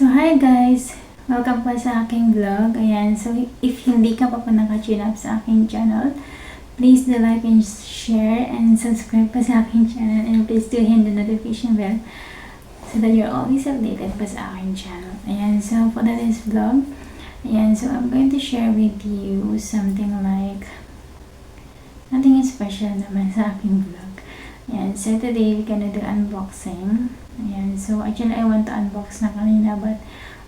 So, hi guys! Welcome pa sa aking vlog. Ayan, so if hindi ka pa pa naka-tune up sa aking channel, please do like and share and subscribe pa sa aking channel and please do hit the notification bell so that you're always updated pa sa aking channel. Ayan, so for today's vlog, ayan, so I'm going to share with you something like nothing special naman sa aking vlog. Ayan, so today we're gonna do unboxing. Ayan, so actually I want to unbox na kanina but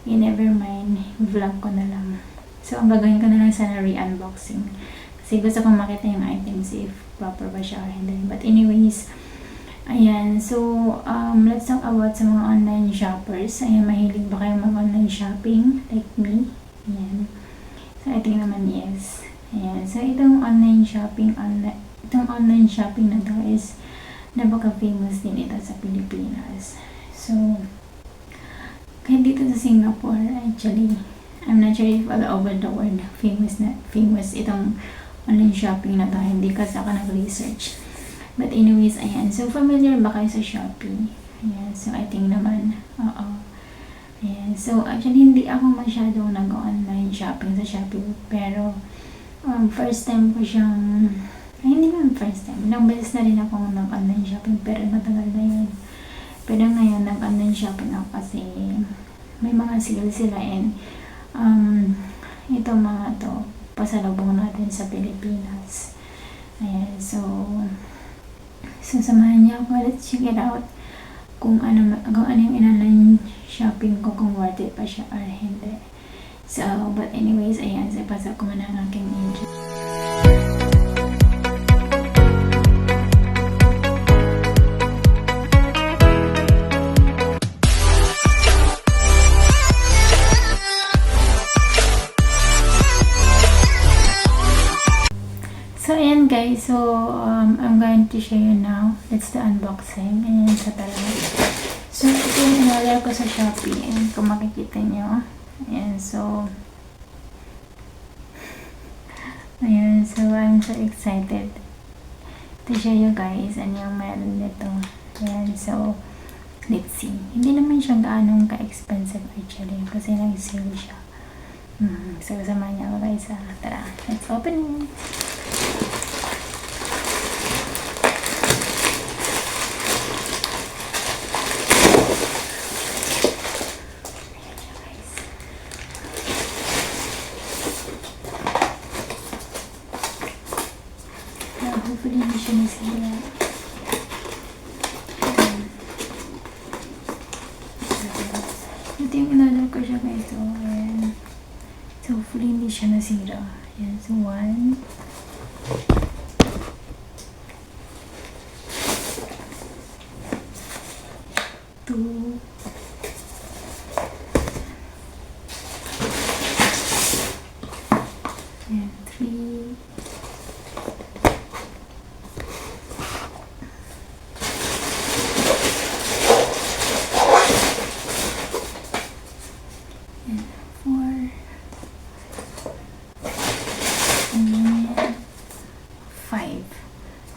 you never mind, vlog ko na lang. So ang gagawin ko na lang sana re-unboxing. Kasi gusto kong makita yung items if proper ba siya or hindi. But anyways, ayan, so um, let's talk about sa mga online shoppers. Ayan, mahilig ba kayo mag-online shopping like me? Ayan. So I think naman yes. Ayan, so itong online shopping, online, itong online shopping na to is napaka-famous din ito sa Pilipinas. So, kahit dito sa Singapore, actually, I'm not sure if all over the world famous na famous itong online shopping na to. Hindi kasi ako nag-research. But anyways, ayan. So, familiar ba kayo sa Shopee? Ayan. So, I think naman, oo. Ayan. So, actually, hindi ako masyadong nag-online shopping sa Shopee. Pero, um, first time ko siyang, ay, hindi naman first time. Ilang beses na rin ako nag-online shopping, pero matagal na yun. Pero ngayon, nag-online shopping ako kasi may mga sale sila and um, ito mga to, pasalubong natin sa Pilipinas. Ayan, so, so samahan ako. Let's check it out kung ano, kung ano yung in-online shopping ko, kung worth it pa siya or hindi. So, but anyways, ayan, so pasok ko muna ang aking intro. So, um, I'm going to show you now. Let's do unboxing. Ayan sa talaga. So, ito yung in-order ko sa Shopee. Ayan, kung makikita nyo. Ayan, so... Ayan, so I'm so excited to show you guys ano yung meron nito. Ayan, so... Let's see. Hindi naman siya gaanong ka-expensive actually kasi nag-sale siya. Mm, so, samahan niya ako guys. ah. Tara, let's open it. Yung in-order ko siya guys. So, ayan. So, hopefully hindi siya nasira. Ayan. So, one. Two.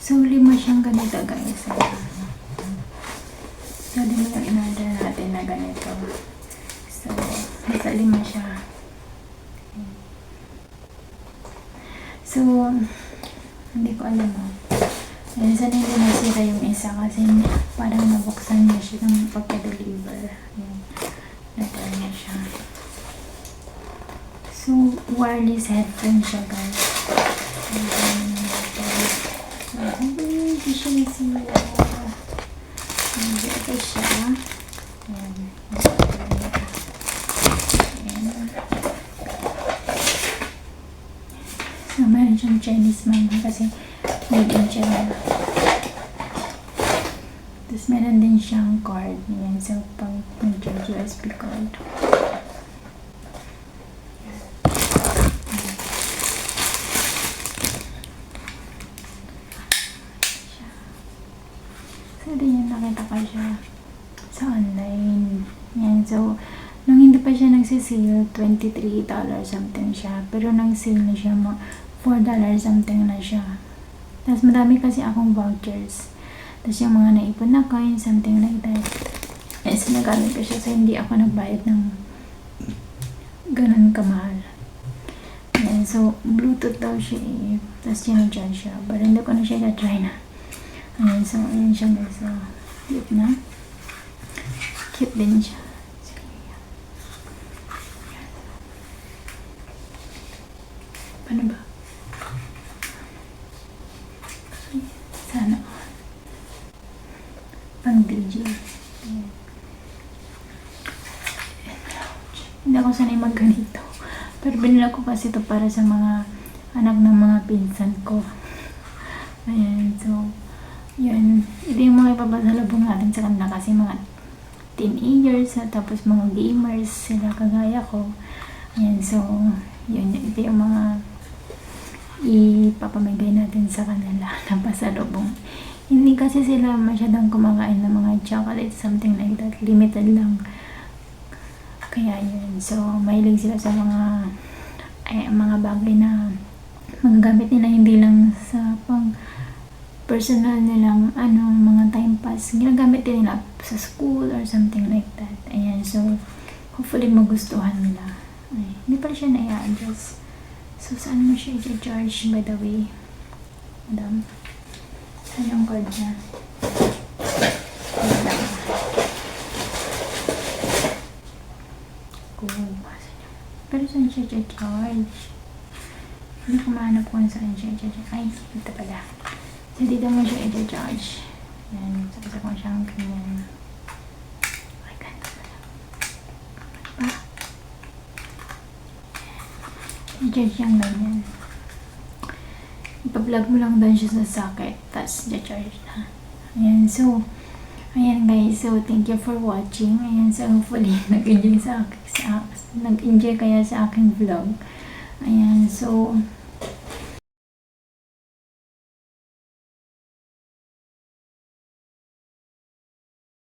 So, lima siyang ganito guys. So, lima yung in-order natin na ganito. So, nasa lima siya. So, hindi ko alam mo. Minsan hindi nasira yung isa kasi parang nabuksan niya siya ng pagka-deliver. Nagkaroon niya siya. So, wireless headphone siya guys. So, hopefully hindi siya nasira. Hindi ito siya. Ayan. Ayan. So, meron siyang Chinese manga kasi made in China. Tapos meron din siyang card. Yan. So, pang mag-charge USB card. So, din yung nakita ko siya sa online. Yan. So, nung hindi pa siya nagsisale, $23 something siya. Pero nang sale na siya, mga $4 something na siya. Tapos madami kasi akong vouchers. Tapos yung mga naipon na coins, something like that. And sinagamit ko siya so hindi ako nagbayad ng ganun kamahal. Ayan, so, Bluetooth daw siya eh. Tapos charge siya. But hindi ko na siya na-try na. Ayan, so, ayan siya. So, cute na. Cute din siya. Sige, ayan. Paano ba? Sana. Pang DJ. Hindi ako sanay magganito. Pero binila ko kasi ito para sa mga anak ng mga pinsan ko. Ayan, so, yun. Ito yung mga ipapasalubong natin sa kanila kasi mga teenagers, at tapos mga gamers, sila kagaya ko. Ayan, so, yun. Ito yung mga ipapamigay natin sa kanila na pasalubong. Hindi kasi sila masyadong kumakain ng mga chocolate, something like that. Limited lang. Kaya yun. So, mahilig sila sa mga ay, mga bagay na mga gamit nila hindi lang sa pang personal nilang ano, mga time pass. Ginagamit din nila sa school or something like that. Ayan. So, hopefully magustuhan nila. Ay, hindi pa siya na-adjust. So, saan mo siya i-charge by the way? Madam. Saan yung cord niya? Wait lang. Kung Pero saan siya i-charge? Hindi ko mahanap kung saan siya i-charge. Ay, ito pala. So, dito mo siya i-charge. Yan. So, gusto ko siyang ganyan. Ay, ganito pala. Diba? I-charge siyang ganyan. Ipa-plug mo lang doon siya sa socket. Tapos, i-charge na. Ayan. So, Ayan guys, so thank you for watching. Ayan, so hopefully nag-enjoy sa sa, nag-enjoy kaya sa aking vlog. Ayan, so